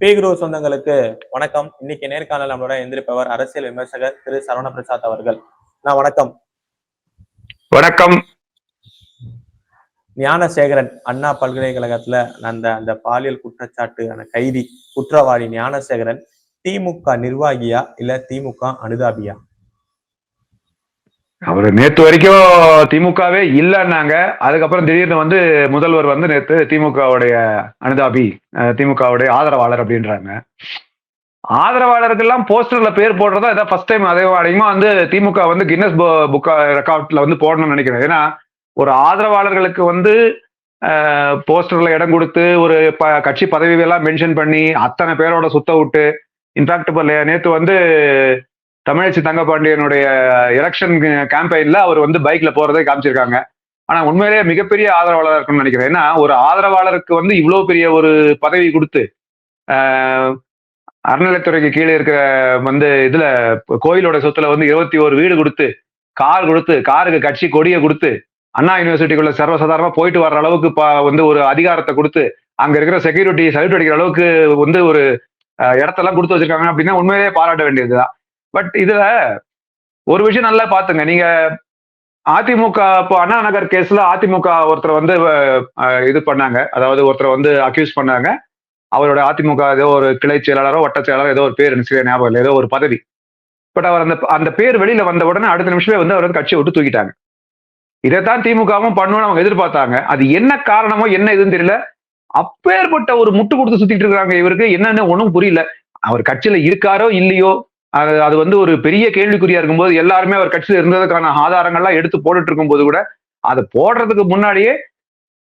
பேகுரு சொந்தங்களுக்கு வணக்கம். இன்னைக்கு நேர்காணல் நம்மளோட எந்திரிப்பவர் அரசியல் விமர்சகர் திரு சரவண பிரசாத் அவர்கள். நான் வணக்கம். வணக்கம். ஞானசேகரன் அண்ணா பல்கலைக்கழகத்துல அந்த அந்த பாலியல் குற்றச்சாட்டு அந்த கைதி குற்றவாளி ஞானசேகரன் திமுக நிர்வாகியா இல்ல திமுக அனுதாபியா? அவர் நேற்று வரைக்கும் திமுகவே இல்லைன்னாங்க. அதுக்கப்புறம் திடீர்னு வந்து முதல்வர் வந்து நேற்று திமுகவுடைய அனுதாபி திமுகவுடைய ஆதரவாளர் அப்படின்றாங்க. ஆதரவாளருக்கெல்லாம் போஸ்டர்ல பேர் போடுறதா இதான் ஃபர்ஸ்ட் டைம் அதே அதிகமா வந்து திமுக வந்து கின்னஸ் புக் ரெக்கார்ட்ல வந்து போடணும்னு நினைக்கிறேன். ஏன்னா ஒரு ஆதரவாளர்களுக்கு வந்து போஸ்டர்ல இடம் கொடுத்து ஒரு ப- கட்சி பதவி எல்லாம் மென்ஷன் பண்ணி அத்தனை பேரோட சுத்த விட்டு இன்ஃபேக்ட் இப்போ நேற்று வந்து தமிழச்சி தங்கபாண்டியனுடைய எலெக்ஷன் கேம்பெயின்ல அவர் வந்து பைக்ல போறதை காமிச்சிருக்காங்க. ஆனா உண்மையிலேயே மிகப்பெரிய ஆதரவாளர் இருக்கும்னு நினைக்கிறேன். ஏன்னா ஒரு ஆதரவாளருக்கு வந்து இவ்வளவு பெரிய ஒரு பதவி கொடுத்து அறநிலைத்துறைக்கு கீழே இருக்கிற வந்து இதுல கோயிலோட சொத்துல வந்து இருபத்தி ஒரு வீடு கொடுத்து கார் கொடுத்து காருக்கு கட்சி கொடியை கொடுத்து அண்ணா யூனிவர்சிட்டிக்குள்ள சர்வசாதாரணமா போயிட்டு வர்ற அளவுக்கு வந்து ஒரு அதிகாரத்தை கொடுத்து அங்க இருக்கிற செக்யூரிட்டி சல்யூட் அடிக்கிற அளவுக்கு வந்து ஒரு இடத்தெல்லாம் கொடுத்து வச்சிருக்காங்க அப்படின்னா உண்மையிலேயே பாராட்ட வேண்டியதுதான். பட் இதுல ஒரு விஷயம் நல்லா பாத்துங்க நீங்க அதிமுக இப்போ அண்ணா நகர் கேஸ்ல அதிமுக ஒருத்தர் வந்து இது பண்ணாங்க. அதாவது ஒருத்தர் வந்து அக்யூஸ் பண்ணாங்க. அவரோட அதிமுக ஏதோ ஒரு கிளை செயலாளரோ வட்ட செயலாளரோ ஏதோ ஒரு பேர் எனக்கு சரியா ஞாபகம் இல்லை. ஏதோ ஒரு பதவி. பட் அவர் அந்த அந்த பேர் வெளியில வந்த உடனே அடுத்த நிமிஷமே வந்து அவர் வந்து கட்சியை விட்டு தூக்கிட்டாங்க. இதைத்தான் திமுகவும் பண்ணணும்னு அவங்க எதிர்பார்த்தாங்க. அது என்ன காரணமோ என்ன இதுன்னு தெரியல. அப்பேற்பட்ட ஒரு முட்டு கொடுத்து சுத்திட்டு இருக்காங்க இவருக்கு. என்னன்னு ஒன்றும் புரியல. அவர் கட்சியில இருக்காரோ இல்லையோ அது அது வந்து ஒரு பெரிய கேள்விக்குறியா இருக்கும்போது எல்லாருமே அவர் கட்சியில் இருந்ததுக்கான ஆதாரங்கள்லாம் எடுத்து போட்டுட்டு இருக்கும்போது கூட அதை போடுறதுக்கு முன்னாடியே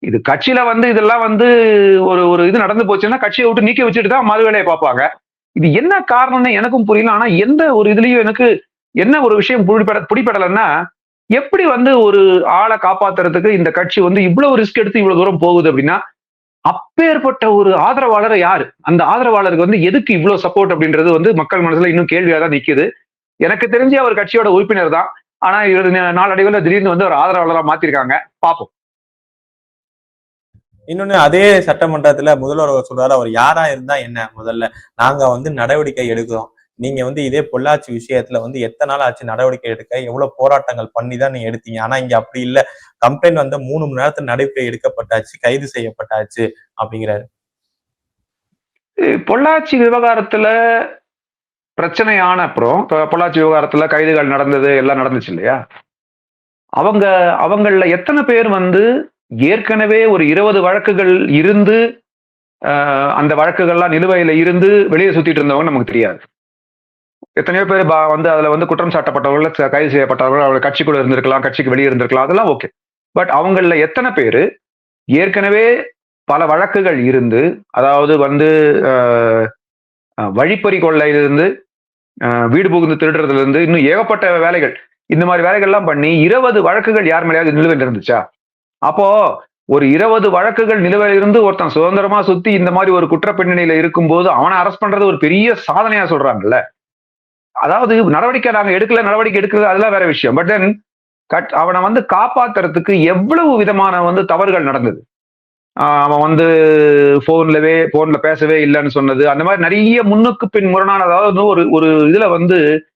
இது கட்சியில வந்து இதெல்லாம் வந்து ஒரு ஒரு இது நடந்து போச்சுன்னா கட்சியை விட்டு நீக்கி வச்சுட்டு தான் மறு வேலையை பார்ப்பாங்க. இது என்ன காரணம்னு எனக்கும் புரியல. ஆனா எந்த ஒரு இதுலயும் எனக்கு என்ன ஒரு விஷயம் பிடிபட பிடிபடலைன்னா எப்படி வந்து ஒரு ஆளை காப்பாத்துறதுக்கு இந்த கட்சி வந்து இவ்வளவு ரிஸ்க் எடுத்து இவ்வளவு தூரம் போகுது அப்படின்னா அப்பேற்பட்ட ஒரு ஆதரவாளர் யாரு? அந்த ஆதரவாளருக்கு வந்து எதுக்கு இவ்வளவு சப்போர்ட் அப்படின்றது வந்து மக்கள் மனசுல இன்னும் கேள்வியா தான் நிக்குது. எனக்கு தெரிஞ்சு அவர் கட்சியோட உறுப்பினர் தான். ஆனா இவர் நாளடைவில் திடீர்னு வந்து ஒரு ஆதரவாளரா மாத்திருக்காங்க. பார்ப்போம் இன்னொன்னு அதே சட்டமன்றத்துல முதல்வர் அவர் சொல்றாரு அவர் யாரா இருந்தா என்ன? முதல்ல நாங்க வந்து நடவடிக்கை எடுக்கிறோம். நீங்க வந்து இதே பொள்ளாச்சி விஷயத்துல வந்து எத்தனை நாள் ஆச்சு நடவடிக்கை எடுக்க? எவ்வளவு போராட்டங்கள் பண்ணி தான் நீங்க எடுத்தீங்க? ஆனா இங்க அப்படி இல்ல. கம்ப்ளைண்ட் வந்து மூணு மணி நேரத்துல நடவடிக்கை எடுக்கப்பட்டாச்சு கைது செய்யப்பட்டாச்சு அப்படிங்கிறாரு. பொள்ளாச்சி விவகாரத்துல பிரச்சனையான அப்புறம் பொள்ளாச்சி விவகாரத்துல கைதுகள் நடந்தது எல்லாம் நடந்துச்சு இல்லையா? அவங்க அவங்கள எத்தனை பேர் வந்து ஏற்கனவே ஒரு இருபது வழக்குகள் இருந்து ஆஹ், அந்த வழக்குகள்லாம் நிலுவையில இருந்து வெளியே சுத்திட்டு இருந்தவங்க நமக்கு தெரியாது. எத்தனையோ பேர் பா- வந்து அதுல வந்து குற்றம் சாட்டப்பட்டவர்கள் கைது செய்யப்பட்டவர்கள் அவர்கள் கட்சிக்குள்ள இருந்திருக்கலாம் கட்சிக்கு வெளியே இருந்திருக்கலாம் அதெல்லாம் ஓகே பட் அவங்கள எத்தனை பேர் ஏற்கனவே பல வழக்குகள் இருந்து அதாவது வந்து வழிப்பறி கொள்ளையிலிருந்து வீடு புகுந்து திருடுறதுல இருந்து இன்னும் ஏகப்பட்ட வேலைகள். இந்த மாதிரி வேலைகள்லாம் பண்ணி இருபது வழக்குகள் யார் மேலேயாவது நிலுவையில் இருந்துச்சா? அப்போ ஒரு இருபது வழக்குகள் நிலுவையில் இருந்து ஒருத்தன் சுதந்திரமா சுத்தி இந்த மாதிரி ஒரு குற்ற பின்னணியில இருக்கும்போது அவனை அரெஸ்ட் பண்றது ஒரு பெரிய சாதனையா சொல்றாங்கல்ல. அதாவது நடவடிக்கை நாங்க எடுக்கல நடவடிக்கை எடுக்கிறது அதெல்லாம் வேற விஷயம். பட் தென் கட் அவனை வந்து காப்பாத்துறதுக்கு எவ்வளவு விதமான வந்து தவறுகள் நடந்தது. அவன் வந்து போன்லவே போன்ல பேசவே இல்லைன்னு சொன்னது. அந்த மாதிரி நிறைய முன்னுக்கு பின் முரணான அதாவது வந்து ஒரு ஒரு இதுல வந்து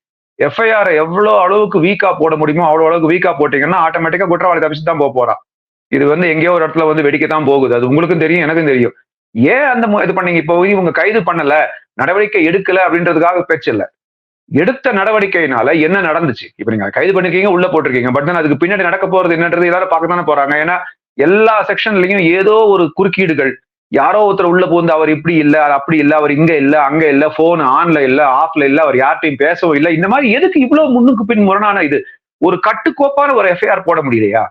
எஃப்ஐஆர் எவ்வளோ அளவுக்கு வீக்கா போட முடியுமோ அவ்வளோ அளவுக்கு வீக்கா போட்டீங்கன்னா ஆட்டோமேட்டிக்கா குற்றவாளி தப்பிச்சு தான் போக போறான். இது வந்து எங்கேயோ ஒரு இடத்துல வந்து வெடிக்க தான் போகுது. அது உங்களுக்கும் தெரியும் எனக்கும் தெரியும். ஏன் அந்த மு- இது பண்ணீங்க? இப்போ இவங்க கைது பண்ணல நடவடிக்கை எடுக்கல அப்படின்றதுக்காக பேச்சு இல்லை. எடுத்த நடவடிக்கையினால என்ன நடந்துச்சு? இப்ப நீங்க கைது பண்ணிருக்கீங்க உள்ள போட்டிருக்கீங்க. பட் அதுக்கு பின்னாடி நடக்க போறது என்னன்றது எல்லாரும் பார்க்க தானே போறாங்க. ஏன்னா எல்லா செக்ஷன்லயும் ஏதோ ஒரு குறுக்கீடுகள். யாரோ ஒருத்தர் உள்ள போந்து அவர் இப்படி இல்ல அது அப்படி இல்ல அவர் இங்க இல்ல அங்க இல்ல போன் ஆன்ல இல்ல ஆஃப்ல இல்ல அவர் யார்ட்டையும் பேசவும் இல்ல. இந்த மாதிரி எதுக்கு இவ்வளவு முன்னுக்கு பின் முரணான இது? ஒரு கட்டுக்கோப்பான ஒரு எஃப்ஐஆர் போட முடியலையா?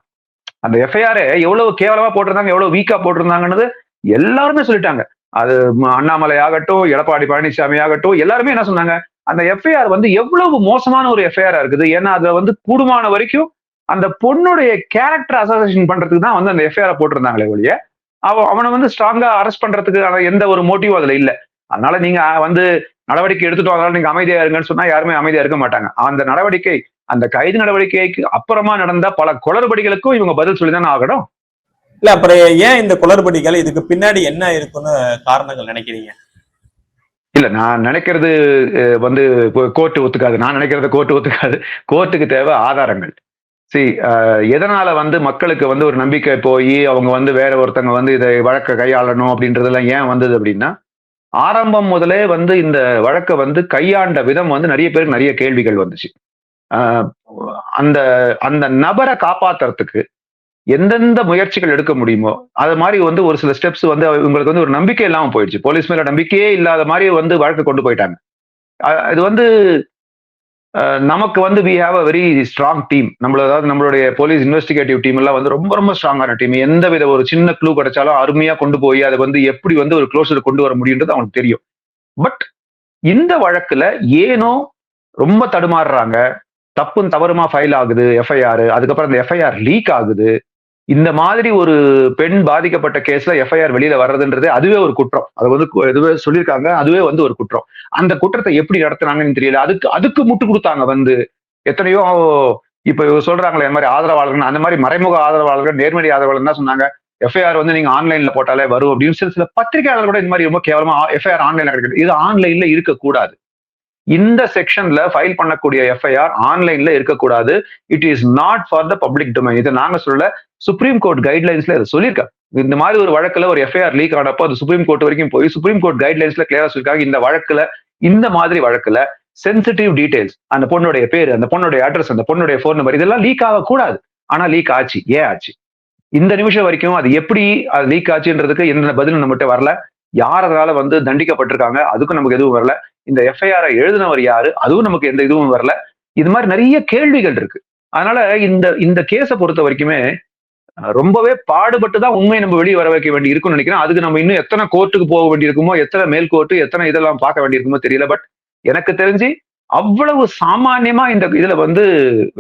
அந்த எஃப்ஐஆர் எவ்வளவு கேவலமா போட்டிருந்தாங்க எவ்வளவு வீக்கா போட்டிருந்தாங்கன்னு எல்லாருமே சொல்லிட்டாங்க. அது அண்ணாமலை ஆகட்டும் எடப்பாடி பழனிசாமி ஆகட்டும் எல்லாருமே என்ன சொன்னாங்க? அந்த எஃப்ஐஆர் வந்து எவ்வளவு மோசமான ஒரு எஃப்ஐஆரா இருக்குது? ஏன்னா அதுல வந்து கூடுமான வரைக்கும் அந்த பொண்ணுடைய கேரக்டர் அசோசியேஷன் பண்றதுக்கு தான் வந்து அந்த எஃப்ஐஆர் போட்டிருந்தாங்களே ஒழிய அவ அவனை வந்து ஸ்ட்ராங்கா அரெஸ்ட் பண்றதுக்கு எந்த ஒரு மோட்டிவும் அதுல இல்ல. அதனால நீங்க வந்து நடவடிக்கை எடுத்துட்டு அதனால நீங்க அமைதியா இருங்கன்னு சொன்னா யாருமே அமைதியா இருக்க மாட்டாங்க. அந்த நடவடிக்கை அந்த கைது நடவடிக்கைக்கு அப்புறமா நடந்த பல குளறுபடிகளுக்கும் இவங்க பதில் சொல்லி தானே ஆகணும்? இல்ல அப்புறம் ஏன் இந்த குளறுபடிகள் இதுக்கு பின்னாடி என்ன இருக்குன்னு காரணங்கள் நினைக்கிறீங்க? இல்ல நான் நினைக்கிறது வந்து கோர்ட்டு ஒத்துக்காது. நான் நினைக்கிறத கோர்ட்டு ஒத்துக்காது. கோர்ட்டுக்கு தேவை ஆதாரங்கள். சி எதனால வந்து மக்களுக்கு வந்து ஒரு நம்பிக்கை போய் அவங்க வந்து வேற ஒருத்தங்க வந்து இதை வழக்கை கையாளணும் அப்படின்றதெல்லாம் ஏன் வந்தது அப்படின்னா ஆரம்பம் முதலே வந்து இந்த வழக்கை வந்து கையாண்ட விதம் வந்து நிறைய பேருக்கு நிறைய கேள்விகள் வந்துச்சு. அந்த அந்த நபரை காப்பாத்துறதுக்கு எந்தெந்த முயற்சிகள் எடுக்க முடியுமோ அது மாதிரி வந்து ஒரு சில ஸ்டெப்ஸ் வந்து இவங்களுக்கு வந்து ஒரு நம்பிக்கை இல்லாமல் போயிடுச்சு. போலீஸ் மேல நம்பிக்கையே இல்லாத மாதிரி வந்து வழக்கு கொண்டு போயிட்டாங்க. இது வந்து நமக்கு வந்து we have a very strong team நம்மள அதாவது நம்மளுடைய போலீஸ் இன்வெஸ்டிகேட்டிவ் டீம் எல்லாம் வந்து ரொம்ப ரொம்ப ஸ்ட்ராங்கான டீம் எந்த வித ஒரு சின்ன க்ளூ கிடைச்சாலும் அருமையா கொண்டு போய் அதை வந்து எப்படி வந்து ஒரு க்ளோஸர் கொண்டு வர முடியுன்றது அவனுக்கு தெரியும். பட் இந்த வழக்குல ஏனோ ரொம்ப தடுமாறுறாங்க. தப்பும் தவறுமா ஃபைல் ஆகுது எஃப்ஐஆர் அதுக்கப்புறம் அந்த எஃப்ஐஆர் லீக் ஆகுது. இந்த மாதிரி ஒரு பெண் பாதிக்கப்பட்ட கேஸ்ல எஃப்ஐஆர் வெளியில வர்றதுன்றது அதுவே ஒரு குற்றம். அது வந்து இதுவே சொல்லியிருக்காங்க. அதுவே வந்து ஒரு குற்றம். அந்த குற்றத்தை எப்படி நடத்துனாங்கன்னு தெரியல. அதுக்கு அதுக்கு முட்டு கொடுத்தாங்க வந்து. எத்தனையோ இப்ப இவங்க சொல்றாங்களே இந்த மாதிரி ஆதரவாளர்கள் அந்த மாதிரி மறைமுக ஆதரவாளர்கள் நேர்மறை ஆதரவாளர்கள் தான் சொன்னாங்க? எஃப்ஐஆர் வந்து நீங்க ஆன்லைன்ல போட்டாலே வரும் அப்படின்னு. சில சில பத்திரிகையாளர் கூட இந்த மாதிரி ரொம்ப கேவலமா எஃப்ஐஆர் ஆன்லைன்ல கிடைக்கிறது இது ஆன்லைன்ல இருக்கக்கூடாது. இந்த செக்ஷன்ல ஃபைல் பண்ணக்கூடிய எஃப்ஐஆர் ஆன்லைன்ல இருக்கக்கூடாது. It is not for the public domain இதை நாங்க சொல்ல சுப்ரீம் கோர்ட் கைட்லைன்ஸ்ல இதை சொல்லியிருக்காங்க இந்த மாதிரி ஒரு வழக்குல ஒரு எஃப்ஐஆர் லீக் ஆனப்போ அது சுப்ரீம் கோர்ட் வரைக்கும் போய் சுப்ரீம் கோர்ட் கைட்லைன்ஸ்ல கிளியரா சொல்லியிருக்காங்க. இந்த வழக்குல இந்த மாதிரி வழக்குல சென்சிட்டிவ் டீடைல்ஸ் அந்த பொண்ணுடைய பேர் அந்த பொண்ணுடைய அட்ரஸ் அந்த பொண்ணுடைய ஃபோன் நம்பர் இதெல்லாம் லீக் ஆகக்கூடாது. ஆனா லீக் ஆச்சு. ஏன் ஆச்சு? இந்த நிமிஷம் வரைக்கும் அது எப்படி அது லீக் ஆச்சுன்றதுக்கு எந்த பதிலும் நம்மகிட்ட வரல. யார் அதனால வந்து தண்டிக்கப்பட்டிருக்காங்க? அதுக்கும் நமக்கு எதுவும் வரல. இந்த எஃப்ஐஆர் எழுதினவர் யாரு? அதுவும் நமக்கு எந்த இதுவும் வரல. இது மாதிரி நிறைய கேள்விகள் இருக்கு. அதனால இந்த இந்த கேஸை பொறுத்த வரைக்குமே ரொம்பவே பாடுபட்டு தான் உண்மையை நம்ம வெளியே வர வைக்க வேண்டி இருக்கும்னு நினைக்கிறேன். அதுக்கு நம்ம இன்னும் எத்தனை கோர்ட்டுக்கு போக வேண்டியிருக்குமோ எத்தனை மேல் கோர்ட்டு எத்தனை இதெல்லாம் பார்க்க வேண்டியிருக்குமோ தெரியல. பட் எனக்கு தெரிஞ்சு அவ்வளவு சாமானியமா இந்த இதுல வந்து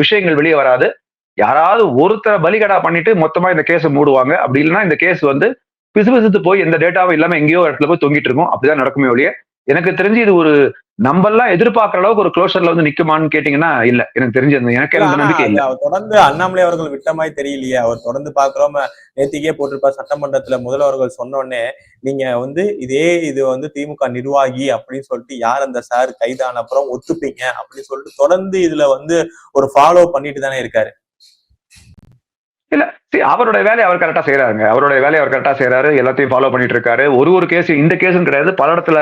விஷயங்கள் வெளியே வராது. யாராவது ஒருத்தரை பலிகடா பண்ணிட்டு மொத்தமா இந்த கேஸை மூடுவாங்க. அப்படி இல்லைன்னா இந்த கேஸ் வந்து பிசுபிசுத்து போய் எந்த டேட்டாவும் இல்லாம எங்கேயோ இடத்துல போய் தொங்கிட்டு இருக்கும். அப்படிதான் நடக்குமே ஒழிய எனக்கு தெரிஞ்சு இது ஒரு நம்மெல்லாம் எதிர்பார்க்குற அளவுக்கு ஒரு க்ளோஷர்ல வந்து நிக்குமான்னு கேட்டீங்கன்னா இல்ல. எனக்கு தெரிஞ்சு அந்த எனக்கு இல்ல, நம்பிக்கை இல்ல. அவர் தொடர்ந்து அண்ணாமலை அவர்கள் விட்ட மாதிரி தெரியலையே. அவர் தொடர்ந்து பாக்குறோம் நேத்திக்கே போட்டிருப்பார் சட்டமன்றத்துல முதல்வர்கள் சொன்ன உடனே நீங்க வந்து இதே இது வந்து திமுக நிர்வாகி அப்படின்னு சொல்லிட்டு யார் அந்த சார் கைதான அப்புறம் ஒத்துப்பீங்க அப்படின்னு சொல்லிட்டு தொடர்ந்து இதுல வந்து ஒரு ஃபாலோ பண்ணிட்டு தானே இருக்காரு. See, அவருடைய வேலையை அவர் கரெக்டா செய்யறாருங்க அவருடைய வேலையை அவர் கரெக்டா செய்யறாரு எல்லாத்தையும் ஃபாலோ பண்ணிட்டு இருக்காரு. ஒரு ஒரு கேஸ் இந்த கேஸும் கிடையாது. பல இடத்துல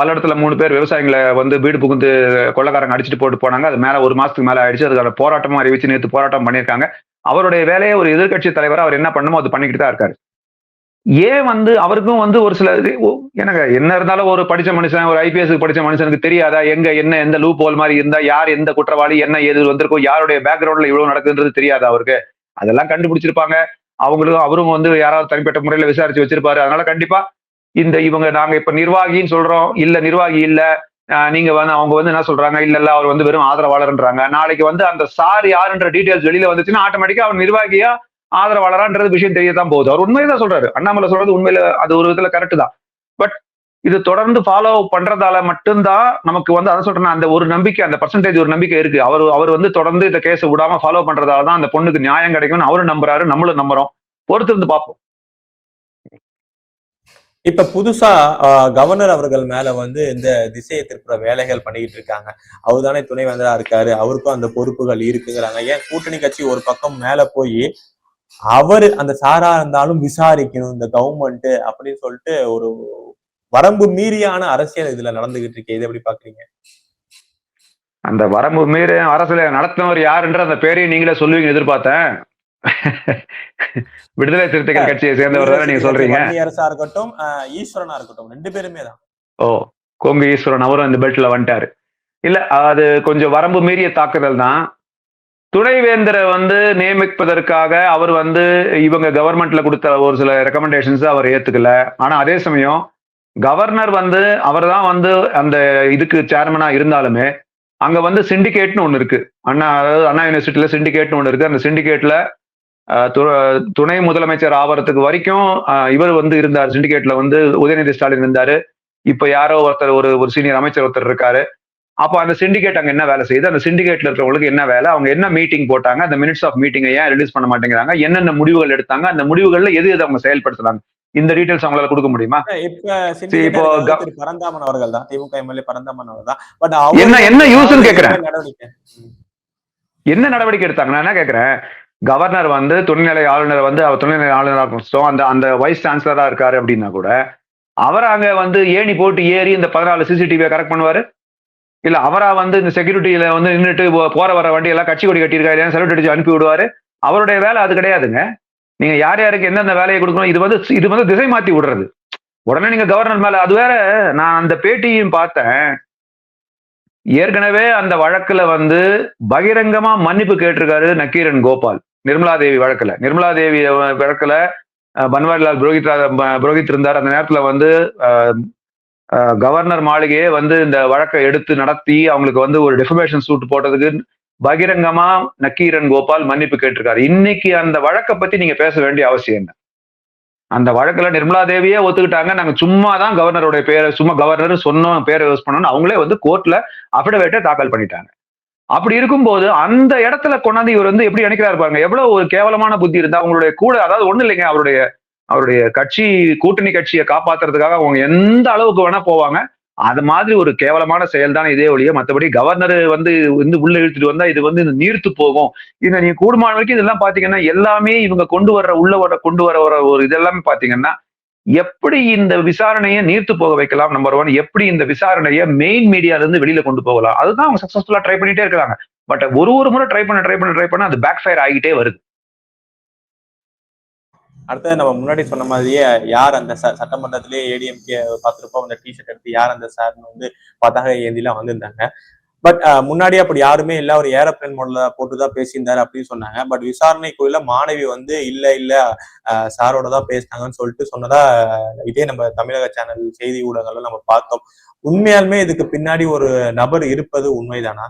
பல இடத்துல மூணு பேர் விவசாயிகளை வந்து வீடு புகுந்து கொள்ளக்காரங்க அடிச்சுட்டு போட்டு போனாங்க. அது மேல ஒரு மாசத்துக்கு மேல ஆயிடுச்சு. அதுக்கான போராட்டமும் அறிவிச்சு நேற்று போராட்டம் பண்ணியிருக்காங்க. அவருடைய வேலையை ஒரு எதிர்க்கட்சி தலைவர் அவர் என்ன பண்ணுமோ அது பண்ணிக்கிட்டு தான் இருக்காரு. ஏன் வந்து அவருக்கும் வந்து ஒரு சில இது- ஓ, எனக்கு என்ன இருந்தாலும் ஒரு படிச்ச மனுஷன் ஒரு ஐபிஎஸ்க்கு படிச்ச மனுஷனுக்கு தெரியாதா? எங்க என்ன எந்த லூப் ஹோல் மாதிரி இருந்தா? யார் எந்த குற்றவாளி என்ன ஏது வந்திருக்கோ? யாருடைய பேக்ரவுண்ட்ல இவ்வளவு நடக்குதுன்றது தெரியாதா அவருக்கு? அதெல்லாம் கண்டுபிடிச்சிருப்பாங்க. அவங்களும் அவரும் வந்து யாராவது தனிப்பட்ட முறையில விசாரிச்சு வச்சிருப்பாரு. அதனால கண்டிப்பா இந்த இவங்க நாங்க இப்ப நிர்வாகின்னு சொல்றோம். இல்ல நிர்வாகி இல்ல. நீங்க வந்து அவங்க வந்து என்ன சொல்றாங்க? இல்ல இல்ல அவர் வந்து வெறும் ஆதரவாளர்ன்றாங்க. நாளைக்கு வந்து அந்த சார் யாருன்ற டீடைல்ஸ் வெளியில வந்துச்சுன்னா ஆட்டோமேட்டிக்கா அவர் நிர்வாகியா ஆதரவாளரான்றது விஷயம் தெரியதான் போகுது. அவர் உண்மையை தான் சொல்றாரு. அண்ணாமலை சொல்றது உண்மையில அது ஒரு விதத்துல கரெக்ட் தான். பட் இது தொடர்ந்து ஃபாலோ பண்றதால மட்டும்தான் நமக்கு வந்து அதை சொல்றேன் அந்த ஒரு நம்பிக்கை அந்த பர்சன்டேஜ் ஒரு நம்பிக்கை இருக்கு. அவர் அவர் வந்து தொடர்ந்து இந்த கேஸை விடாம ஃபாலோ பண்றதால தான் அந்த பொண்ணுக்கு நியாயம் கிடைக்கும்னு அவரும் நம்புறாரு நம்மளும் நம்புறோம். பொறுத்திருந்து பார்ப்போம். இப்ப புதுசா கவர்னர் அவர்கள் மேல வந்து இந்த திசையை திருப்புற வேலைகள் பண்ணிக்கிட்டு இருக்காங்க. அவர் தானே துணைவேந்தரா இருக்காரு. அவருக்கும் அந்த பொறுப்புகள் இருக்குங்கிறாங்க. ஏன் கூட்டணி கட்சி ஒரு பக்கம் மேல போய் அவர் அந்த சாரா இருந்தாலும் விசாரிக்கணும் இந்த கவர்மெண்ட் அப்படின்னு சொல்லிட்டு ஒரு வரம்பு மீறியான அரசியல் இதுல நடந்துகிட்டு இருக்கு. இது எப்படி பாக்குறீங்க? அந்த வரம்பு மீறி அரசியல் நடத்தினவர் யாருன்ற அந்த பேரையும் நீங்களே சொல்லுவீங்க எதிர்பார்த்தேன். விடுதலை சிறுத்தைகள் கட்சியை சேர்ந்தவர் நீங்க சொல்றீங்க? அரசா இருக்கட்டும் ஈஸ்வரனா இருக்கட்டும் ரெண்டு பேருமே தான். ஓ கொங்கு ஈஸ்வரன் அவரும் இந்த பெல்ட்ல வந்துட்டாரு. இல்ல அது கொஞ்சம் வரம்பு மீறிய தாக்குதல் தான். துணைவேந்தரை வந்து நியமிப்பதற்காக அவர் வந்து இவங்க கவர்மெண்ட்ல கொடுத்த ஒரு சில ரெக்கமெண்டேஷன்ஸ் அவர் ஏத்துக்கல. ஆனா அதே சமயம் கவர்னர் வந்து அவர் தான் வந்து அந்த இதுக்கு சேர்மனா இருந்தாலுமே அங்க வந்து சிண்டிகேட்னு ஒண்ணு இருக்கு. அண்ணா அதாவது அண்ணா யூனிவர்சிட்டியில சிண்டிகேட்னு ஒண்ணு இருக்கு. அந்த சிண்டிகேட்ல துணை முதலமைச்சர் ஆவறதுக்கு வரைக்கும் இவர் வந்து இருந்தார். சிண்டிகேட்ல வந்து உதயநிதி ஸ்டாலின் இருந்தாரு. இப்ப யாரோ ஒருத்தர் ஒரு ஒரு சீனியர் அமைச்சர் ஒருத்தர் இருக்காரு. அப்போ அந்த சிண்டிகேட் அங்க என்ன வேலை செய்யுது? அந்த சிண்டிகேட்ல இருக்கிறவங்களுக்கு என்ன வேலை? அவங்க என்ன மீட்டிங் போட்டாங்க? அந்த மினிட்ஸ் ஆஃப் மீட்டிங்கை ஏன் ரிலீஸ் பண்ண மாட்டேங்கிறாங்க? என்னென்ன முடிவுகள் எடுத்தாங்க? அந்த முடிவுகள்ல எது எது அவங்க செயல்படுத்துறாங்க? இந்த டீடைல்ஸ் அவங்களால கொடுக்க முடியுமா? இப்ப பரந்தாமன் அவர்கள் தான். திமுக எம்எல்ஏ பரந்தாமன் அவர்கள் தான். பட் என்ன- என்ன யூஸ்ன்னு கேக்குறேன். என்ன நடவடிக்கை? எடுத்தாங்க? நான் என்ன கேட்கிறேன் கவர்னர் வந்து துணைநிலை ஆளுநர் வந்து அவர் துணைநிலை ஆளுநராக அந்த அந்த வைஸ் சான்சலராக இருக்காரு அப்படின்னா கூட அவர் அங்கே வந்து ஏணி போட்டு ஏறி இந்த பதினாலு சிசிடிவியை கரெக்ட் பண்ணுவார்? இல்லை அவராக வந்து இந்த செக்யூரிட்டியில் வந்து நின்றுட்டு போகிற வர வண்டி எல்லாம் கட்சி கொடி கட்டியிருக்காரு இல்லையா செலக்ட் அடிச்சு அனுப்பி விடுவார். அவருடைய வேலை அது கிடையாதுங்க. நீங்கள் யார் யாருக்கு எந்தெந்த வேலையை கொடுக்கணும் இது வந்து இது வந்து திசை மாற்றி விடுறது. உடனே நீங்கள் கவர்னர் மேலே அது வேற நான் அந்த பேட்டியும் பார்த்தேன். ஏற்கனவே அந்த வழக்குல வந்து பகிரங்கமா மன்னிப்பு கேட்டிருக்காரு நக்கீரன் கோபால் நிர்மலா தேவி வழக்குல. நிர்மலா தேவி வழக்குல பன்வாரிலால் புரோஹித் புரோகித் புரோஹித் இருந்தார். அந்த நேரத்துல வந்து கவர்னர் மாளிகையே வந்து இந்த வழக்கை எடுத்து நடத்தி அவங்களுக்கு வந்து ஒரு டெஃபமேஷன் சூட் போட்டதுக்கு பகிரங்கமா நக்கீரன் கோபால் மன்னிப்பு கேட்டிருக்காரு. இன்னைக்கு அந்த வழக்கை பத்தி நீங்க பேச வேண்டிய அவசியம் என்ன? அந்த வழக்குல நிர்மலா தேவியே ஒத்துக்கிட்டாங்க. நாங்க சும்மா தான் கவர்னருடைய பேரை சும்மா கவர்னர் சொன்னோம் பேரை யூஸ் பண்ணோம்னு அவங்களே வந்து கோர்ட்ல அஃபிடவேட்டை தாக்கல் பண்ணிட்டாங்க. அப்படி இருக்கும்போது அந்த இடத்துல கொண்டாந்து இவர் வந்து எப்படி நினைக்கிறாரு பாருங்க. எவ்வளவு ஒரு கேவலமான புத்தி இருந்தா அவங்களுடைய கூட அதாவது ஒண்ணு இல்லைங்க அவருடைய அவருடைய கட்சி கூட்டணி கட்சியை காப்பாத்துறதுக்காக அவங்க எந்த அளவுக்கு வேணா போவாங்க. அது மாதிரி ஒரு கேவலமான செயல் தான் இதே ஒழிய மற்றபடி கவர்னர் வந்து வந்து உள்ள இழுத்துட்டு வந்தா இது வந்து இந்த நீர்த்து போகும். இதை நீங்க கூடுமான வரைக்கும் இதெல்லாம் பாத்தீங்கன்னா எல்லாமே இவங்க கொண்டு வர்ற உள்ள வர கொண்டு வர வர ஒரு இதெல்லாமே பாத்தீங்கன்னா எப்படி இந்த விசாரணையை நீர்த்து போக வைக்கலாம் நம்பர் ஒன் எப்படி இந்த விசாரணையை மெயின் மீடியால இருந்து வெளியில கொண்டு போகலாம்? அதுதான் அவங்க சக்சஸ்ஃபுல்லா ட்ரை பண்ணிட்டே இருக்காங்க பட் ஒரு ஒரு முறை ட்ரை பண்ண ட்ரை பண்ண ட்ரை பண்ண அது பேக் ஃபயர் ஆகிட்டே வருது. அடுத்தது நம்ம முன்னாடி சொன்ன மாதிரியே யார் அந்த ச- சட்டமன்றத்திலேயே ஏடிஎம்கே பார்த்துருப்போம். அந்த டிஷர்ட் எடுத்து யார் அந்த சார்னு வந்து பதாக ஏந்திலாம் வந்திருந்தாங்க. பட் முன்னாடி அப்படி யாருமே இல்ல. அவர் ஏரோப்ளேன் மாடல போட்டுதான் பேசியிருந்தாரு அப்படின்னு சொன்னாங்க. பட் விசாரணை கோயில மாணவி வந்து இல்ல இல்ல சாரோட தான் பேசினாங்கன்னு சொல்லிட்டு சொன்னதா இதே நம்ம தமிழக சேனல் செய்தி ஊடகங்கள்ல நம்ம பார்த்தோம். உண்மையாலுமே இதுக்கு பின்னாடி ஒரு நபர் இருப்பது உண்மைதானா?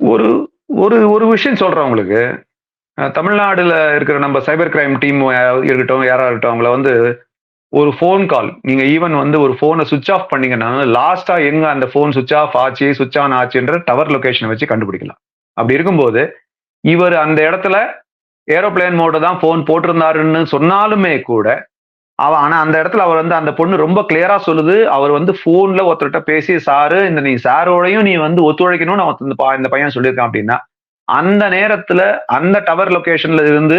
ஒரு ஒரு ஒரு விஷயம் சொல்றேன் உங்களுக்கு. தமிழ்நாடுல இருக்கிற நம்ம சைபர் கிரைம் டீம் இருக்கட்டும் யாரா இருக்கட்டும் அவங்கள வந்து ஒரு ஃபோன் கால் நீங்க ஈவன் வந்து ஒரு போனை சுவிச் ஆஃப் பண்ணீங்கன்னா லாஸ்டா எங்க அந்த ஃபோன் சுவிச் ஆஃப் ஆச்சு சுவிச் ஆன் ஆச்சுன்ற டவர் லொகேஷனை வச்சு கண்டுபிடிக்கலாம். அப்படி இருக்கும்போது இவர் அந்த இடத்துல ஏரோப்ளேன் மோட தான் ஃபோன் போட்டிருந்தாருன்னு சொன்னாலுமே கூட அவ ஆனா அந்த இடத்துல அவர் வந்து அந்த பொண்ணு ரொம்ப கிளியரா சொல்லுது. அவர் வந்து போன்ல ஒருத்தர்கிட்ட பேசி சாரு இந்த நீ சாரோடையும் நீ வந்து ஒத்துழைக்கணும்னு அவன் இந்த இந்த பையன் சொல்லியிருக்கான் அப்படின்னா அந்த நேரத்துல அந்த டவர் லொகேஷன்ல இருந்து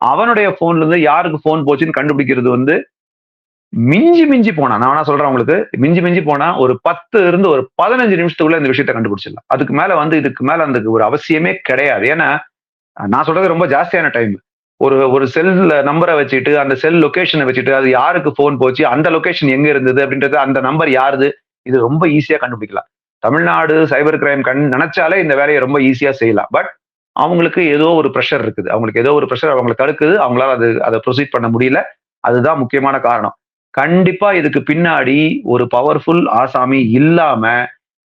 அவனுடைய போன்ல இருந்து யாருக்கு போன் போச்சுன்னு கண்டுபிடிக்கிறது வந்து மிஞ்சி மிஞ்சி போனா நான் வேணா சொல்றேன் உங்களுக்கு மிஞ்சி மிஞ்சி போனா ஒரு பத்து இருந்து ஒரு பதினஞ்சு நிமிஷத்துக்குள்ள இந்த விஷயத்தை கண்டுபிடிச்சிடலாம். அதுக்கு மேல வந்து இதுக்கு மேல அந்த ஒரு அவசியமே கிடையாது. ஏன்னா நான் சொல்றது ரொம்ப ஜாஸ்தியான டைம் ஒரு ஒரு செல் நம்பரை வச்சுட்டு அந்த செல் லொகேஷனை வச்சுட்டு அது யாருக்கு ஃபோன் போச்சு அந்த லொகேஷன் எங்க இருந்தது அப்படின்றது அந்த நம்பர் யாருது இது ரொம்ப ஈஸியா கண்டுபிடிக்கலாம். தமிழ்நாடு சைபர் கிரைம் கண் நினைச்சாலே இந்த வேலையை ரொம்ப ஈஸியா செய்யலாம். பட் அவங்களுக்கு ஏதோ ஒரு ப்ரெஷர் இருக்குது. அவங்களுக்கு ஏதோ ஒரு ப்ரெஷர் அவங்களை தடுக்குது. அவங்களால அது அதை ப்ரொசீட் பண்ண முடியல. அதுதான் முக்கியமான காரணம். கண்டிப்பா இதுக்கு பின்னாடி ஒரு பவர்ஃபுல் ஆசாமி இல்லாம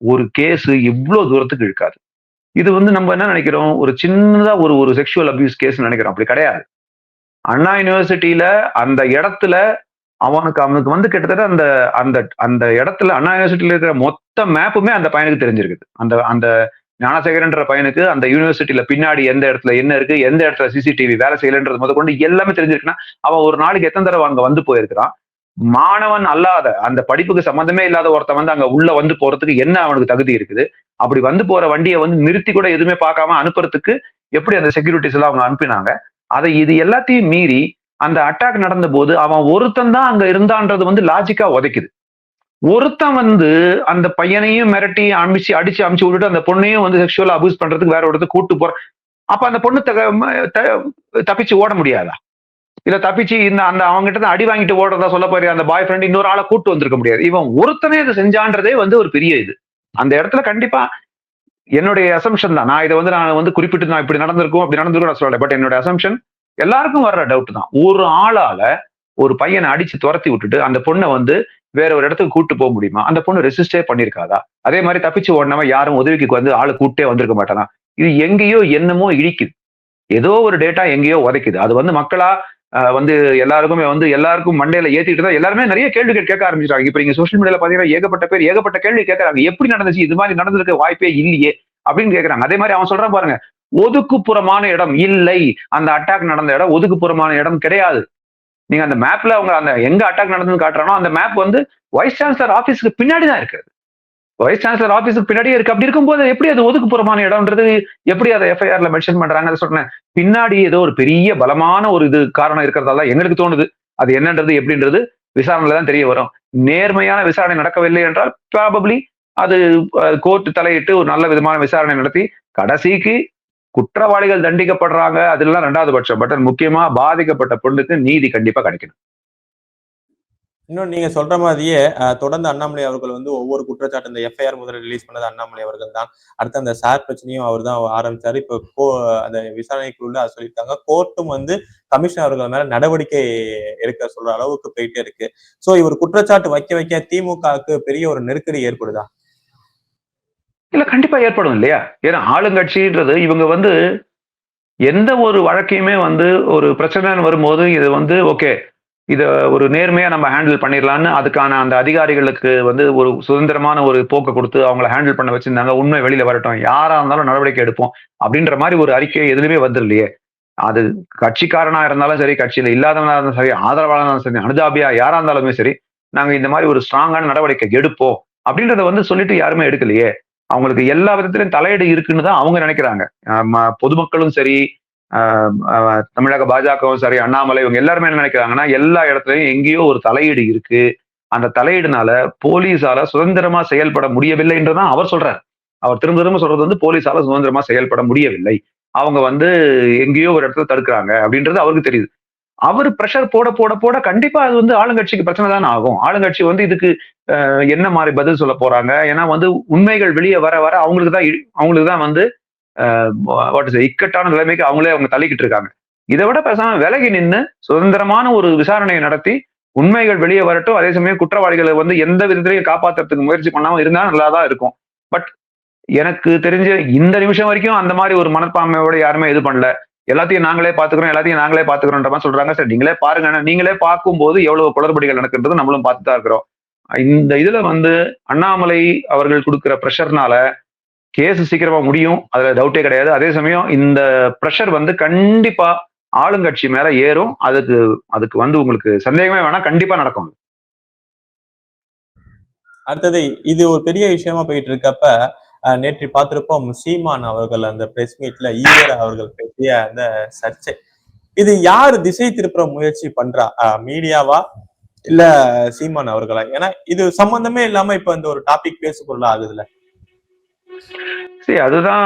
ஒரு கேஸ் இவ்வளவு தூரத்துக்கு இழுக்காது. இது வந்து நம்ம என்ன நினைக்கிறோம்? ஒரு சின்னதா ஒரு ஒரு செக்ஷுவல் அபியூஸ் கேஸ் நினைக்கிறோம். அப்படி கிடையாது. அண்ணா யூனிவர்சிட்டியில அந்த இடத்துல அவனுக்கு அவனுக்கு வந்து கிட்டத்தட்ட அந்த அந்த அந்த இடத்துல அண்ணா யூனிவர்சிட்டியில இருக்கிற மொத்த மேப்புமே அந்த பையனுக்கு தெரிஞ்சிருக்குது. அந்த அந்த ஞானசேகரன்ற பையனுக்கு அந்த யூனிவர்சிட்டியில பின்னாடி எந்த இடத்துல என்ன இருக்கு எந்த இடத்துல சிசிடிவி வேலை செய்யலன்றது முத கொண்டு எல்லாமே தெரிஞ்சிருக்குன்னா அவன் ஒரு நாளைக்கு எத்தனை தடவை அங்க வந்து போயிருக்கிறான்? மாணவன் அல்லாத அந்த படிப்புக்கு சம்பந்தமே இல்லாத ஒருத்தன் வந்து அங்க உள்ள வந்து போறதுக்கு என்ன அவனுக்கு தகுதி இருக்குது? அப்படி வந்து போற வண்டியை வந்து நிறுத்தி கூட எதுவுமே பார்க்காம அனுப்புறதுக்கு எப்படி அந்த செக்யூரிட்டிஸ் எல்லாம் அவங்க அனுப்பினாங்க? அதை இது எல்லாத்தையும் மீறி அந்த அட்டாக் நடந்த போது அவன் ஒருத்தன் தான் அங்க இருந்தான்றது வந்து லாஜிக்கா உதைக்குது. ஒருத்தன் வந்து அந்த பையனையும் மிரட்டி அமிச்சு அடிச்சு அமிச்சு விட்டுட்டு அந்த பொண்ணையும் வந்து செக்ஷுவலா அபியூஸ் பண்றதுக்கு வேற ஒருத்தர் கூட்டு போறான். அப்ப அந்த பொண்ணு தக- த- தப்பிச்சு ஓட முடியாதா? இல்ல தப்பிச்சு இந்த அந்த அவங்ககிட்ட தான் அடி வாங்கிட்டு ஓடுறதா சொல்ல போறியா? அந்த பாய் ஃப்ரெண்ட் இன்னொரு ஆளை கூட்டு வந்திருக்க முடியாது. இவன் ஒருத்தனே இதை செஞ்சான்றதே வந்து ஒரு பெரிய இது. அந்த இடத்துல கண்டிப்பா என்னுடைய அசம்ஷன் தான். நான் இதை வந்து நான் வந்து குறிப்பிட்டு நான் இப்படி நடந்திருக்கும் அப்படி நடந்திருக்கும் நான் சொல்லலை. பட் என்னோட அசம்ஷன் எல்லாருக்கும் வர்ற டவுட் தான். ஒரு ஆளால ஒரு பையனை அடிச்சு துரத்தி விட்டுட்டு அந்த பொண்ணை வந்து வேற ஒரு இடத்துக்கு கூட்டு போக முடியுமா? அந்த பொண்ணு ரெசிஸ்டே பண்ணிருக்காதா அதே மாதிரி தப்பிச்சு ஓடினவன் யாரும் உதவிக்கு வந்து ஆளு கூட்டே வந்திருக்க மாட்டானா? இது எங்கேயோ என்னமோ இடிக்குது. ஏதோ ஒரு டேட்டா எங்கேயோ உதைக்குது. அது வந்து மக்களா அஹ், வந்து எல்லாருக்குமே வந்து எல்லாருக்கும் மண்டையில ஏத்திட்டு தான் எல்லாருமே நிறைய கேள்விகள் கேட்க ஆரம்பிச்சிட்டாங்க. இப்ப நீங்க சோஷியல் மீடியால பாத்தீங்கன்னா ஏகப்பட்ட பேர் ஏகப்பட்ட கேள்வி கேட்கறாங்க. எப்படி நடந்துச்சு? இது மாதிரி நடந்திருக்க வாய்ப்பே இல்லையே அப்படின்னு கேட்கறாங்க. அதே மாதிரி அவன் சொல்றான் பாருங்க ஒதுக்குப்புறமான இடம் இல்லை. அந்த அட்டாக் நடந்த இடம் ஒதுக்குப்புறமான இடம் கிடையாது. நீங்க அந்த மேப்ல அவங்க அந்த எங்க அட்டாக் நடந்ததுன்னு காட்டுறானோ அந்த மேப் வந்து வைஸ் சான்சலர் ஆபீஸ்க்கு பின்னாடி தான் இருக்கு. வைஸ் சான்சலர் ஆஃபீஸுக்கு பின்னாடியே இருக்கு. அப்படி இருக்கும்போது எப்படி அது ஒதுக்குப்புறமான இடம்ன்றது எப்படி அதை எஃப்ஐஆர்ல மென்ஷன் பண்றாங்க? அதை சொன்னேன். பின்னாடி ஏதோ ஒரு பெரிய பலமான ஒரு இது காரணம் இருக்கிறதால எங்களுக்கு தோணுது. அது என்னன்றது எப்படின்றது விசாரணையில தான் தெரிய வரும். நேர்மையான விசாரணை நடக்கவில்லை என்றால் ப்ராபப்ளி அது கோர்ட் தலையிட்டு ஒரு நல்ல விதமான விசாரணை நடத்தி கடைசிக்கு குற்றவாளிகள் தண்டிக்கப்படுறாங்க அதெல்லாம் ரெண்டாவது பட்சம். பட் முக்கியமா பாதிக்கப்பட்ட பொண்ணுக்கு நீதி கண்டிப்பா கிடைக்கணும். இன்னும் நீங்க சொல்ற மாதிரியே தொடர்ந்து அண்ணாமலை அவர்கள் வந்து ஒவ்வொரு குற்றச்சாட்டு இந்த எஃப்ஐஆர் முதல்ல ரிலீஸ் பண்ணது அண்ணாமலை அவர்கள் தான். அடுத்து அந்த சார் பிரச்சனையும் அவர் தான் ஆரம்பிச்சாரு. இப்போ கோ அந்த விசாரணைக்குள்ள அதை சொல்லியிருக்காங்க. கோர்ட்டும் வந்து கமிஷனர் அவர்கள் மேல நடவடிக்கை எடுக்க சொல்ற அளவுக்கு போயிட்டே இருக்கு. சோ இவர் குற்றச்சாட்டு வைக்க வைக்க திமுகவுக்கு பெரிய ஒரு நெருக்கடி ஏற்படுதா? இல்ல கண்டிப்பா ஏற்படும் இல்லையா? ஏன்னா ஆளுங்கட்சின்றது இவங்க வந்து எந்த ஒரு வழக்கையுமே வந்து ஒரு பிரச்சனைன்னு வரும்போது இது வந்து ஓகே இத ஒரு நேர்மையா நம்ம ஹேண்டில் பண்ணிடலாம்னு அதுக்கான அந்த அதிகாரிகளுக்கு வந்து ஒரு சுதந்திரமான ஒரு போக்கை கொடுத்து அவங்கள ஹேண்டில் பண்ண வச்சிருந்தாங்க உண்மை வெளியில வரட்டும் யாரா இருந்தாலும் நடவடிக்கை எடுப்போம் அப்படின்ற மாதிரி ஒரு அறிக்கை எதுலையுமே வந்துடலையே அது கட்சிக்காரனா இருந்தாலும் சரி கட்சியில இல்லாதவனா இருந்தாலும் சரி ஆதரவாளனா இருந்தாலும் சரி அனுதாபியா யாரா இருந்தாலுமே சரி நாங்க இந்த மாதிரி ஒரு ஸ்ட்ராங்கான நடவடிக்கை எடுப்போம் அப்படின்றத வந்து சொல்லிட்டு யாருமே எடுக்கலையே. அவங்களுக்கு எல்லா விதத்திலும் தலையீடு இருக்குன்னு தான் அவங்க நினைக்கிறாங்க. பொதுமக்களும் சரி தமிழக பாஜகவும் சரி அண்ணாமலை இவங்க எல்லாருமே என்ன நினைக்கிறாங்கன்னா எல்லா இடத்துலையும் எங்கேயோ ஒரு தலையீடு இருக்கு. அந்த தலையீடுனால போலீஸால சுதந்திரமா செயல்பட முடியவில்லைன்றதான் அவர் சொல்றாரு. அவர் திரும்ப திரும்ப சொல்றது வந்து போலீஸால சுதந்திரமா செயல்பட முடியவில்லை. அவங்க வந்து எங்கேயோ ஒரு இடத்துல தடுக்கிறாங்க அப்படின்றது அவருக்கு தெரியுது. அவர் ப்ரெஷர் போட போட போட கண்டிப்பா அது வந்து ஆளுங்கட்சிக்கு பிரச்சனை தானே ஆகும். ஆளுங்கட்சி வந்து இதுக்கு என்ன மாதிரி பதில் சொல்ல போறாங்க? ஏன்னா வந்து உண்மைகள் வெளியே வர வர அவங்களுக்கு தான் அவங்களுக்கு தான் வந்து வாட் இக்கட்டான நிலைமைக்கு அவங்களே அவங்க தள்ளிக்கிட்டு இருக்காங்க. இதை விட பேசாம விலகி நின்று சுதந்திரமான ஒரு விசாரணையை நடத்தி உண்மைகள் வெளியே வரட்டும். அதே சமயம் குற்றவாளிகளை வந்து எந்த விதத்திலையும் காப்பாத்துறதுக்கு முயற்சி பண்ணாம இருந்தா நல்லா தான் இருக்கும். பட் எனக்கு தெரிஞ்ச இந்த நிமிஷம் வரைக்கும் அந்த மாதிரி ஒரு மனப்பான்மையோட யாருமே இது பண்ணல. எல்லாத்தையும் நாங்களே பாத்துக்கிறோம் எல்லாத்தையும் நாங்களே பாத்துக்கிறோன்ற மாதிரி சொல்றாங்க. சரி நீங்களே பாருங்க நீங்களே பார்க்கும்போது எவ்வளவு குளறுபடிகள் நடக்கிறது நம்மளும் பார்த்து தான் இருக்கிறோம். இந்த இதுல வந்து அண்ணாமலை அவர்கள் கொடுக்குற ப்ரெஷர்னால கேஸ் சீக்கிரமா முடியும். அதுல டவுட்டே கிடையாது. அதே சமயம் இந்த ப்ரெஷர் வந்து கண்டிப்பா ஆளுங்கட்சி மேல ஏறும். அதுக்கு அதுக்கு வந்து உங்களுக்கு சந்தேகமே வேணா கண்டிப்பா நடக்கும் அடுத்தது இது ஒரு பெரிய விஷயமா போயிட்டு இருக்கப்ப நேற்று பார்த்திருப்போம் சீமான் அவர்கள் அந்த பிரஸ் மீட்ல ஈவர் அவர்கள் பேசிய அந்த சர்ச்சை. இது யார் திசை திருப்புற முயற்சி பண்றா? மீடியாவா? இல்ல சீமான் அவர்களா? ஏன்னா இது சம்பந்தமே இல்லாம இப்ப இந்த ஒரு டாபிக் பேச பொருளா ஆகுதுல்ல? சரி அதுதான்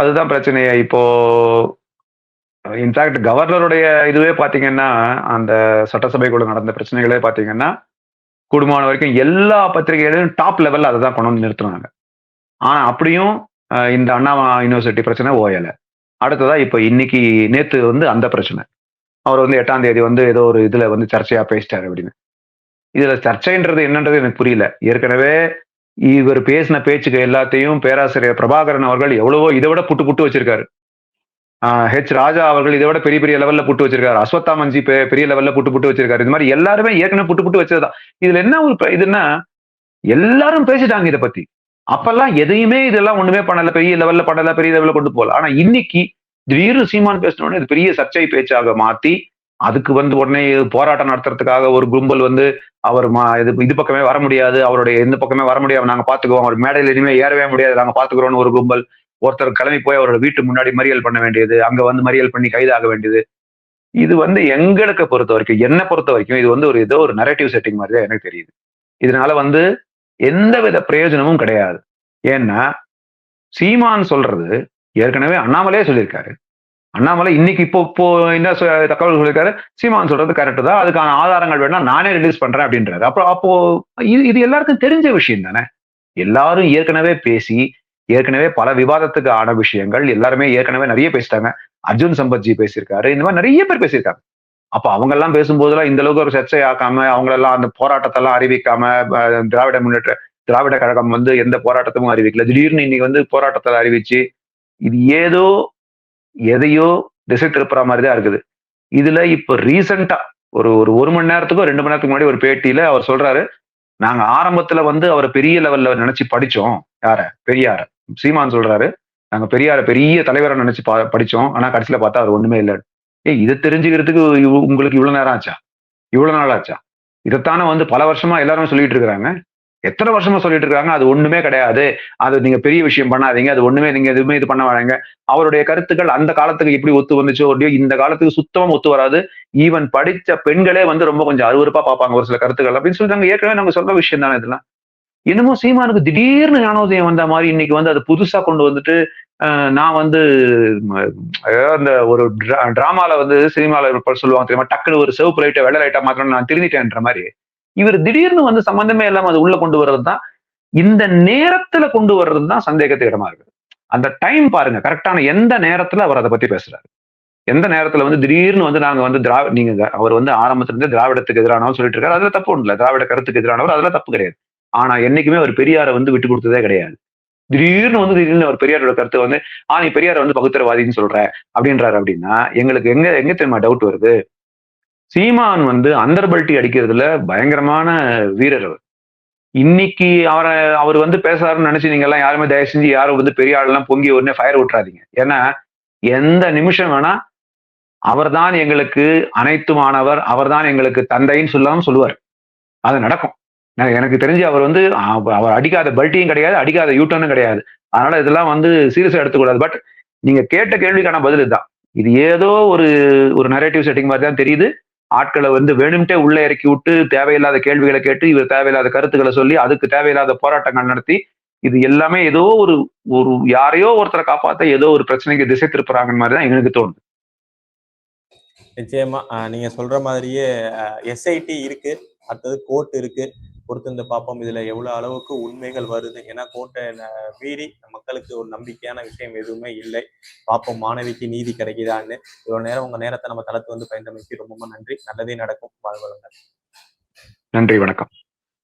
அதுதான் பிரச்சனையே. இப்போ இன்ஃபேக்ட் கவர்னருடைய இதுவே பாத்தீங்கன்னா அந்த சட்டசபைக்குள்ள நடந்த பிரச்சனைகளே பாத்தீங்கன்னா கூடுமான வரைக்கும் எல்லா பத்திரிகைகளையும் டாப் லெவல்ல அதை தான் கொண்டு வந்து நிறுத்துனாங்க. ஆனா அப்படியும் இந்த அண்ணா யூனிவர்சிட்டி பிரச்சனை ஓயலை. அடுத்ததா இப்போ இன்னைக்கு நேத்து வந்து அந்த பிரச்சனை. அவர் வந்து எட்டாம் தேதி வந்து ஏதோ ஒரு இதுல வந்து சர்ச்சையா பேசிட்டாரு அப்படின்னு. இதுல சர்ச்சைன்றது என்னன்றது எனக்கு புரியல. ஏற்கனவே இவர் பேசின பேச்சுக்கு எல்லாத்தையும் பேராசிரியர் பிரபாகரன் அவர்கள் எவ்வளவோ இதை விட புட்டு புட்டு வச்சிருக்காரு. ஆஹ் ஹெச் ராஜா அவர்கள் இதை விட பெரிய பெரிய லெவல்ல புட்டு வச்சிருக்காரு. அஸ்வத்தாமஞ்சி பெ- பெரிய லெவல்ல புட்டு புட்டு வச்சிருக்காரு. இது மாதிரி எல்லாருமே ஏற்கனவே புட்டு புட்டு வச்சதுதான். இதுல என்ன ஒரு இதுன்னா எல்லாரும் பேசிட்டாங்க இதை பத்தி. அப்பெல்லாம் எதையுமே இதெல்லாம் ஒண்ணுமே பண்ணல. பெரிய லெவல்ல பண்ணல பெரிய லெவல்ல கொண்டு போகல. ஆனா இன்னைக்கு திடீர்னு சீமான் பேசினோடனே இது பெரிய சர்ச்சை பேச்சாக மாத்தி அதுக்கு வந்து உடனே போராட்டம் நடத்துறதுக்காக ஒரு கும்பல் வந்து அவர் மா- இது இது பக்கமே வர முடியாது. அவருடைய எந்த பக்கமே வர முடியாது. நாங்க பாத்துக்குவோம். அவர் மேடையில் இனிமே ஏறவே முடியாது. நாங்க பாத்துக்கிறோம்னு ஒரு கும்பல். ஒருத்தர் கிளம்பி போய் அவரோட வீட்டு முன்னாடி மறியல் பண்ண வேண்டியது. அங்க வந்து மறியல் பண்ணி கைதாக வேண்டியது. இது வந்து எங்களுக்கு பொறுத்த வரைக்கும் என்ன பொறுத்த வரைக்கும் இது வந்து ஒரு ஏதோ ஒரு நரேட்டிவ் செட்டிங் மாதிரி தான் எனக்கு தெரியுது. இதனால வந்து எந்தவித பிரயோஜனமும் கிடையாது. ஏன்னா சீமான் சொல்றது ஏற்கனவே அண்ணாமலே சொல்லியிருக்காரு. அண்ணாமலை இன்னைக்கு இப்போ இப்போ என்ன சொ- தகவல் சொல்லியிருக்காரு? சீமான் சொல்றது கரெக்டு தான். அதுக்கான ஆதாரங்கள் வேணா நானே ரிலீஸ் பண்றேன் அப்படின்றாரு. அப்புறம் அப்போ இது இது எல்லாருக்கும் தெரிஞ்ச விஷயம் தானே? எல்லாரும் ஏற்கனவே பேசி ஏற்கனவே பல விவாதத்துக்கு ஆன விஷயங்கள் எல்லாருமே ஏற்கனவே நிறைய பேசிட்டாங்க. அர்ஜுன் சம்பத்ஜி பேசியிருக்காரு. இந்த மாதிரி நிறைய பேர் பேசியிருக்காங்க. அப்ப அவங்க எல்லாம் பேசும்போதெல்லாம் இந்த அளவுக்கு ஒரு சர்ச்சை ஆக்காம அவங்களெல்லாம் அந்த போராட்டத்தை எல்லாம் அறிவிக்காம திராவிட முன்னேற்ற திராவிட கழகம் வந்து எந்த போராட்டத்தையும் அறிவிக்கல. திடீர்னு இன்னைக்கு வந்து போராட்டத்தை அறிவிச்சு இது ஏதோ எதையோ திசை திருப்புற மாதிரி தான் இருக்குது. இதுல இப்ப ரீசண்டா ஒரு ஒரு ஒரு மணி நேரத்துக்கோ ரெண்டு மணி நேரத்துக்கு முன்னாடி ஒரு பேட்டியில அவர் சொல்றாரு நாங்க ஆரம்பத்துல வந்து அவரை பெரிய லெவல்ல நினைச்சு படிச்சோம் யார? பெரியார. சீமான் சொல்றாரு நாங்க பெரியார பெரிய தலைவரை நினைச்சு பா- படிச்சோம் ஆனா கடைசியில பார்த்தா அவர் ஒண்ணுமே இல்லை ஏய் இதை தெரிஞ்சுக்கிறதுக்கு இவ்- உங்களுக்கு இவ்வளவு நேரம் ஆச்சா? இவ்வளவு நாள் ஆச்சா? இதைத்தானே வந்து பல வருஷமா எல்லாரும் சொல்லிட்டு இருக்கிறாங்க. எத்தனை வருஷமா சொல்லிட்டு இருக்காங்க அது ஒண்ணுமே கிடையாது. அது நீங்க பெரிய விஷயம் பண்ணாதீங்க. அது ஒண்ணுமே நீங்க எதுவுமே இது பண்ண வராங்க அவருடைய கருத்துக்கள் அந்த காலத்துக்கு எப்படி ஒத்து வந்துச்சோ அப்படியோ இந்த காலத்துக்கு சுத்தமா ஒத்து வராது. ஈவன் படிச்ச பெண்களே வந்து ரொம்ப கொஞ்சம் அருவருப்பா பார்ப்பாங்க ஒரு சில கருத்துக்கள் அப்படின்னு சொல்லி ஏற்கனவே நாங்க சொல்ற விஷயம் தானே இதெல்லாம். என்னமோ சீமானுக்கு திடீர்னு ஞானோதயம் வந்த மாதிரி இன்னைக்கு வந்து அது புதுசா கொண்டு வந்துட்டு நான் வந்து அதாவது அந்த ஒரு டிராமால வந்து சினிமால இருப்ப சொல்லுவாங்க தெரியுமா? டக்குனு ஒரு சிவப்பு லைட்டா வெள்ளை லைட்டா மாத்திரம் நான் திருந்திட்டேன்ற மாதிரி. இவர் திடீர்னு வந்து சம்பந்தமே இல்லாம அது உள்ள கொண்டு வர்றது தான் இந்த நேரத்துல கொண்டு வர்றது தான் சந்தேகத்துக்கு இடமா இருக்கு. அந்த டைம் பாருங்க கரெக்டான எந்த நேரத்துல அவர் அதை பத்தி பேசுறாரு? எந்த நேரத்துல வந்து திடீர்னு வந்து நாங்க வந்து திராவிட நீங்க அவர் வந்து ஆரம்பத்துல இருந்து திராவிடத்துக்கு எதிரானவர் சொல்லிட்டு இருக்காரு. அதுல தப்பு ஒண்ணு இல்லை திராவிட கருத்துக்கு எதிரானவர் அதுல தப்பு கிடையாது. ஆனா என்னைக்குமே அவர் பெரியாரை வந்து விட்டு கொடுத்ததே கிடையாது. திடீர்னு வந்து திடீர்னு அவர் பெரியாரோட கருத்தை வந்து ஆ நீ பெரியாரை வந்து பகுத்தரவாதின்னு சொல்ற அப்படின்றாரு அப்படின்னா எங்களுக்கு எங்க எங்க தெரியுமா டவுட் வருது? சீமான் வந்து அந்தர்பல்ட்டி அடிக்கிறதுல பயங்கரமான வீரர் அவர். இன்னைக்கு அவரை அவர் வந்து பேசாருன்னு நினைச்சு நீங்க எல்லாம் யாருமே தயவு செஞ்சு யாரும் வந்து பெரிய ஆளெல்லாம் பொங்கி உடனே ஃபயர் விட்டுறாதீங்க. ஏன்னா எந்த நிமிஷம் வேணா அவர்தான் எங்களுக்கு அனைத்துமானவர் அவர்தான் எங்களுக்கு தந்தைன்னு சொல்லாம சொல்லுவார். அது நடக்கும். எனக்கு தெரிஞ்சு அவர் வந்து அவர் அடிக்காத பல்ட்டியும் கிடையாது அடிக்காத யூட்டனும் கிடையாது. அதனால இதெல்லாம் வந்து சீரியஸாக எடுத்துக்கூடாது. பட் நீங்க கேட்ட கேள்விக்கான பதில் இதுதான். இது ஏதோ ஒரு ஒரு நரேட்டிவ் செட்டிங் மாதிரி தான் தெரியுது. ஆட்களை வந்து வேணும்ட்டே உள்ள இறக்கி விட்டு தேவையில்லாத கேள்விகளை கேட்டு இவர் தேவையில்லாத கருத்துக்களை சொல்லி அதுக்கு தேவையில்லாத போராட்டங்கள் நடத்தி இது எல்லாமே ஏதோ ஒரு ஒரு யாரையோ ஒருத்தரை காப்பாத்த ஏதோ ஒரு பிரச்சனைக்கு திசை திருப்புறாங்கன்னு மாதிரி தான் எனக்கு தோணுது. நிச்சயமா. நீங்க சொல்ற மாதிரியே எஸ்ஐடி இருக்கு அடுத்தது கோர்ட் இருக்கு. பொறுத்திருந்து பார்ப்போம். இதுல எவ்வளவு அளவுக்கு உண்மைகள் வருது ஏன்னா கோட்டை மீறி மக்களுக்கு ஒரு நம்பிக்கையான விஷயம் எதுவுமே இல்லை. பார்ப்போம். மாணவிக்கு நீதி கிடைக்குதான்னு. இவ்வளவு நேரம் உங்க நேரத்தை நம்ம தளத்து வந்து பயன்படுத்தி ரொம்ப ரொம்ப நன்றி. நல்லதே நடக்கும். வாழ்வளங்கள் நன்றி. வணக்கம்.